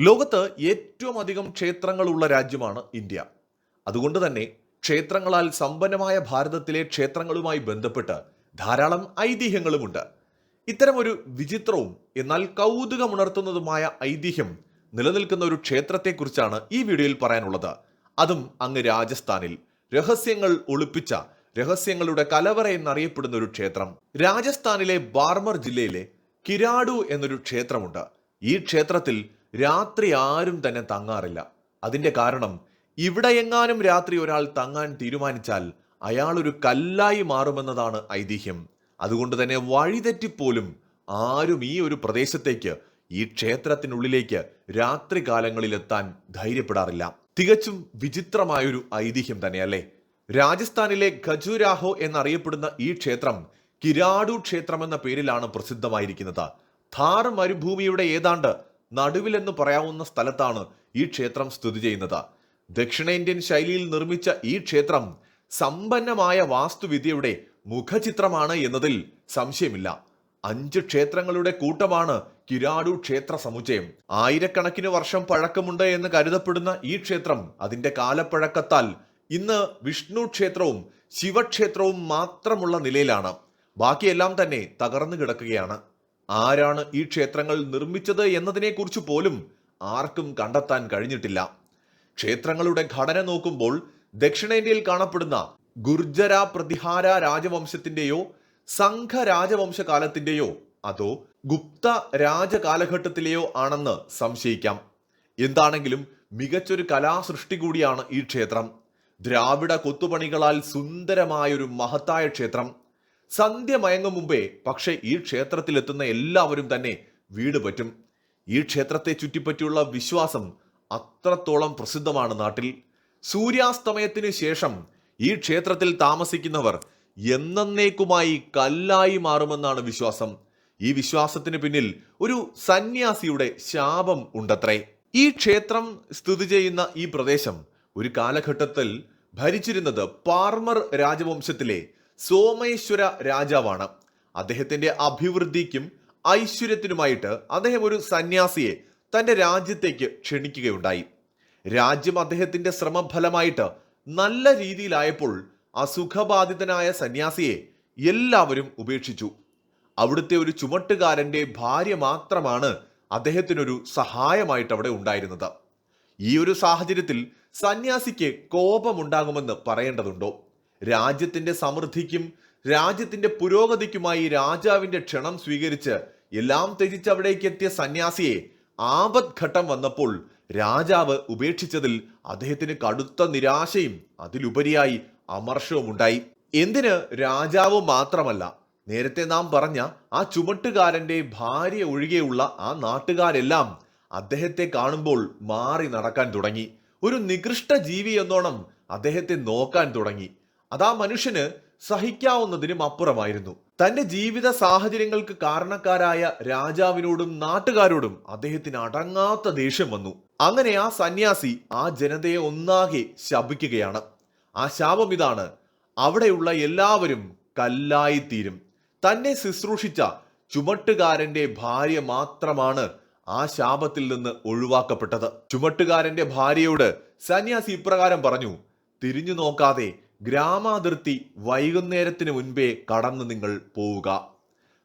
ലോകത്ത് ഏറ്റവും അധികം ക്ഷേത്രങ്ങളുള്ള രാജ്യമാണ് ഇന്ത്യ. അതുകൊണ്ട് തന്നെ ക്ഷേത്രങ്ങളാൽ സമ്പന്നമായ ഭാരതത്തിലെ ക്ഷേത്രങ്ങളുമായി ബന്ധപ്പെട്ട് ധാരാളം ഐതിഹ്യങ്ങളുമുണ്ട്. ഇത്തരമൊരു വിചിത്രവും എന്നാൽ കൗതുകമുണർത്തുന്നതുമായ ഐതിഹ്യം നിലനിൽക്കുന്ന ഒരു ക്ഷേത്രത്തെക്കുറിച്ചാണ് ഈ വീഡിയോയിൽ പറയാനുള്ളത്. അതും അങ്ങ് രാജസ്ഥാനിൽ. രഹസ്യങ്ങൾ ഒളിപ്പിച്ച രഹസ്യങ്ങളുടെ കലവറ എന്നറിയപ്പെടുന്ന ഒരു ക്ഷേത്രം. രാജസ്ഥാനിലെ ബാർമർ ജില്ലയിലെ കിരാഡു എന്നൊരു ക്ഷേത്രമുണ്ട്. ഈ ക്ഷേത്രത്തിൽ രാത്രി ആരും തന്നെ തങ്ങാറില്ല. അതിന്റെ കാരണം ഇവിടെ എങ്ങാനും രാത്രി ഒരാൾ തങ്ങാൻ തീരുമാനിച്ചാൽ അയാൾ ഒരു കല്ലായി മാറുമെന്നതാണ് ഐതിഹ്യം. അതുകൊണ്ട് തന്നെ വഴിതെറ്റിപ്പോലും ആരും ഈ ഒരു പ്രദേശത്തേക്ക് ഈ ക്ഷേത്രത്തിനുള്ളിലേക്ക് രാത്രി കാലങ്ങളിൽ എത്താൻ ധൈര്യപ്പെടാറില്ല. തികച്ചും വിചിത്രമായൊരു ഐതിഹ്യം തന്നെയല്ലേ? രാജസ്ഥാനിലെ ഖജുരാഹോ എന്നറിയപ്പെടുന്ന ഈ ക്ഷേത്രം കിരാഡു ക്ഷേത്രം എന്ന പേരിലാണ് പ്രസിദ്ധമായിരിക്കുന്നത്. ഥാർ മരുഭൂമിയുടെ ഏതാണ്ട് നടുവിലെന്ന് പറയാവുന്ന സ്ഥലത്താണ് ഈ ക്ഷേത്രം സ്ഥിതി ചെയ്യുന്നത്. ദക്ഷിണേന്ത്യൻ ശൈലിയിൽ നിർമ്മിച്ച ഈ ക്ഷേത്രം സമ്പന്നമായ വാസ്തുവിദ്യയുടെ മുഖചിത്രമാണ് എന്നതിൽ സംശയമില്ല. അഞ്ച് ക്ഷേത്രങ്ങളുടെ കൂട്ടമാണ് കിരാടു ക്ഷേത്ര സമുച്ചയം. ആയിരക്കണക്കിന് വർഷം പഴക്കമുണ്ട് എന്ന് കരുതപ്പെടുന്ന ഈ ക്ഷേത്രം അതിന്റെ കാലപ്പഴക്കത്താൽ ഇന്ന് വിഷ്ണു ക്ഷേത്രവും ശിവക്ഷേത്രവും മാത്രമുള്ള നിലയിലാണ്. ബാക്കിയെല്ലാം തന്നെ തകർന്നു കിടക്കുകയാണ്. ആരാണ് ഈ ക്ഷേത്രങ്ങൾ നിർമ്മിച്ചത് എന്നതിനെക്കുറിച്ച് പോലും ആർക്കും കണ്ടെത്താൻ കഴിഞ്ഞിട്ടില്ല. ക്ഷേത്രങ്ങളുടെ ഘടന നോക്കുമ്പോൾ ദക്ഷിണേന്ത്യയിൽ കാണപ്പെടുന്ന ഗുർജര പ്രതിഹാര രാജവംശത്തിന്റെയോ സംഘ രാജവംശ കാലത്തിന്റെയോ അതോ ഗുപ്ത രാജകാലഘട്ടത്തിലെയോ ആണെന്ന് സംശയിക്കാം. എന്താണെങ്കിലും മികച്ചൊരു കലാസൃഷ്ടി കൂടിയാണ് ഈ ക്ഷേത്രം. ദ്രാവിഡ കൊത്തുപണികളാൽ സുന്ദരമായൊരു മഹത്തായ ക്ഷേത്രം. സന്ധ്യ മയങ്ങും മുമ്പേ പക്ഷേ ഈ ക്ഷേത്രത്തിലെത്തുന്ന എല്ലാവരും തന്നെ വീട് പറ്റും. ഈ ക്ഷേത്രത്തെ ചുറ്റിപ്പറ്റിയുള്ള വിശ്വാസം അത്രത്തോളം പ്രസിദ്ധമാണ് നാട്ടിൽ. സൂര്യാസ്തമയത്തിന് ശേഷം ഈ ക്ഷേത്രത്തിൽ താമസിക്കുന്നവർ എന്നേക്കുമായി കല്ലായി മാറുമെന്നാണ് വിശ്വാസം. ഈ വിശ്വാസത്തിന് പിന്നിൽ ഒരു സന്യാസിയുടെ ശാപം ഉണ്ടത്രേ. ഈ ക്ഷേത്രം സ്ഥിതി ചെയ്യുന്ന ഈ പ്രദേശം ഒരു കാലഘട്ടത്തിൽ ഭരിച്ചിരുന്നത് പാർമർ രാജവംശത്തിലെ സോമേശ്വര രാജാവാണ്. അദ്ദേഹത്തിന്റെ അഭിവൃദ്ധിക്കും ഐശ്വര്യത്തിനുമായിട്ട് അദ്ദേഹം ഒരു സന്യാസിയെ തന്റെ രാജ്യത്തേക്ക് ക്ഷണിക്കുകയുണ്ടായി. രാജ്യം അദ്ദേഹത്തിന്റെ ശ്രമഫലമായിട്ട് നല്ല രീതിയിലായപ്പോൾ അസുഖബാധിതനായ സന്യാസിയെ എല്ലാവരും ഉപേക്ഷിച്ചു. അവിടുത്തെ ഒരു ചുമട്ടുകാരന്റെ ഭാര്യ മാത്രമാണ് അദ്ദേഹത്തിനൊരു സഹായമായിട്ട് അവിടെ ഉണ്ടായിരുന്നത്. ഈ ഒരു സാഹചര്യത്തിൽ സന്യാസിക്ക് കോപമുണ്ടാകുമെന്ന് പറയേണ്ടതുണ്ടോ? രാജ്യത്തിന്റെ സമൃദ്ധിക്കും രാജ്യത്തിന്റെ പുരോഗതിക്കുമായി രാജാവിന്റെ ക്ഷണം സ്വീകരിച്ച് എല്ലാം ത്യജിച്ച് അവിടേക്ക് എത്തിയ സന്യാസിയെ ആപത് ഘട്ടം വന്നപ്പോൾ രാജാവ് ഉപേക്ഷിച്ചതിൽ അദ്ദേഹത്തിന് കടുത്ത നിരാശയും അതിലുപരിയായി അമർഷവും ഉണ്ടായി എന്തിന് രാജാവ് മാത്രമല്ല നേരത്തെ നാം പറഞ്ഞ ആ ചുമട്ടുകാരന്റെ ഭാര്യ ഒഴികെയുള്ള ആ നാട്ടുകാരെല്ലാം അദ്ദേഹത്തെ കാണുമ്പോൾ മാറി നടക്കാൻ തുടങ്ങി. ഒരു നികൃഷ്ട ജീവി എന്നോണം അദ്ദേഹത്തെ നോക്കാൻ തുടങ്ങി. അതാ മനുഷ്യന് സഹിക്കാവുന്നതിനും അപ്പുറമായിരുന്നു. തന്റെ ജീവിത സാഹചര്യങ്ങൾക്ക് കാരണക്കാരായ രാജാവിനോടും നാട്ടുകാരോടും അദ്ദേഹത്തിന് അടങ്ങാത്ത ദേഷ്യം വന്നു. അങ്ങനെ ആ സന്യാസി ആ ജനതയെ ഒന്നാകെ ശപിക്കുകയാണ്. ആ ശാപം ഇതാണ്. അവിടെയുള്ള എല്ലാവരും കല്ലായിത്തീരും. തന്നെ ശുശ്രൂഷിച്ച ചുമട്ടുകാരന്റെ ഭാര്യ മാത്രമാണ് ആ ശാപത്തിൽ നിന്ന് ഒഴിവാക്കപ്പെട്ടത്. ചുമട്ടുകാരന്റെ ഭാര്യയോട് സന്യാസി ഇപ്രകാരം പറഞ്ഞു തിരിഞ്ഞു നോക്കാതെ ഗ്രാമാതിർത്തി വൈകുന്നേരത്തിന് മുൻപേ കടന്നു നിങ്ങൾ പോവുക.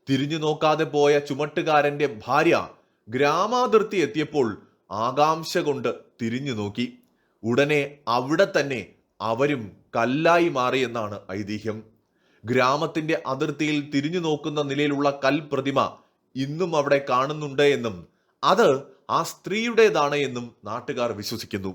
തിരിഞ്ഞു നോക്കാതെ പോയ ചുമട്ടുകാരന്റെ ഭാര്യ ഗ്രാമാതിർത്തി എത്തിയപ്പോൾ ആകാംക്ഷ കൊണ്ട് തിരിഞ്ഞു നോക്കി. ഉടനെ അവിടെ തന്നെ അവരും കല്ലായി മാറിയെന്നാണ് ഐതിഹ്യം. ഗ്രാമത്തിന്റെ അതിർത്തിയിൽ തിരിഞ്ഞു നോക്കുന്ന നിലയിലുള്ള കൽപ്രതിമ ഇന്നും അവിടെ കാണുന്നുണ്ട് എന്നും അത് ആ സ്ത്രീയുടേതാണ് എന്നും നാട്ടുകാർ വിശ്വസിക്കുന്നു.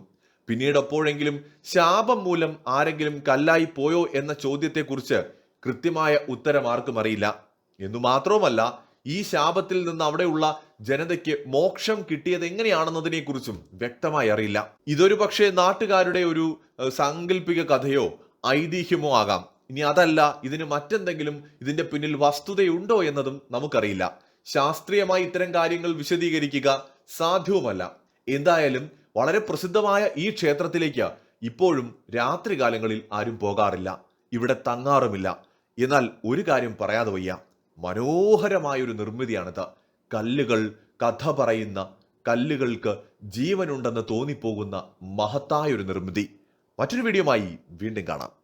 പിന്നീട് എപ്പോഴെങ്കിലും ശാപം മൂലം ആരെങ്കിലും കല്ലായി പോയോ എന്ന ചോദ്യത്തെക്കുറിച്ച് കൃത്യമായ ഉത്തരം ആർക്കും അറിയില്ല. എന്നു മാത്രവുമല്ല ഈ ശാപത്തിൽ നിന്ന് അവിടെയുള്ള ജനതയ്ക്ക് മോക്ഷം കിട്ടിയത് എങ്ങനെയാണെന്നതിനെ കുറിച്ചും വ്യക്തമായി അറിയില്ല. ഇതൊരു പക്ഷേ നാട്ടുകാരുടെ ഒരു സാങ്കല്പിക കഥയോ ഐതിഹ്യമോ ആകാം. ഇനി അതല്ല ഇതിന് മറ്റെന്തെങ്കിലും ഇതിന്റെ പിന്നിൽ വസ്തുതയുണ്ടോ എന്നതും നമുക്കറിയില്ല. ശാസ്ത്രീയമായി ഇത്തരം കാര്യങ്ങൾ വിശദീകരിക്കുക സാധ്യവുമല്ല. എന്തായാലും വളരെ പ്രസിദ്ധമായ ഈ ക്ഷേത്രത്തിലേക്ക് ഇപ്പോഴും രാത്രികാലങ്ങളിൽ ആരും പോകാറില്ല. ഇവിടെ തങ്ങാറുമില്ല. എന്നാൽ ഒരു കാര്യം പറയാതെ വയ്യ. മനോഹരമായൊരു നിർമ്മിതിയാണിത്. കല്ലുകൾ കഥ പറയുന്ന കല്ലുകൾക്ക് ജീവനുണ്ടെന്ന് തോന്നിപ്പോകുന്ന മഹത്തായൊരു നിർമ്മിതി. മറ്റൊരു വീഡിയോമായി വീണ്ടും കാണാം.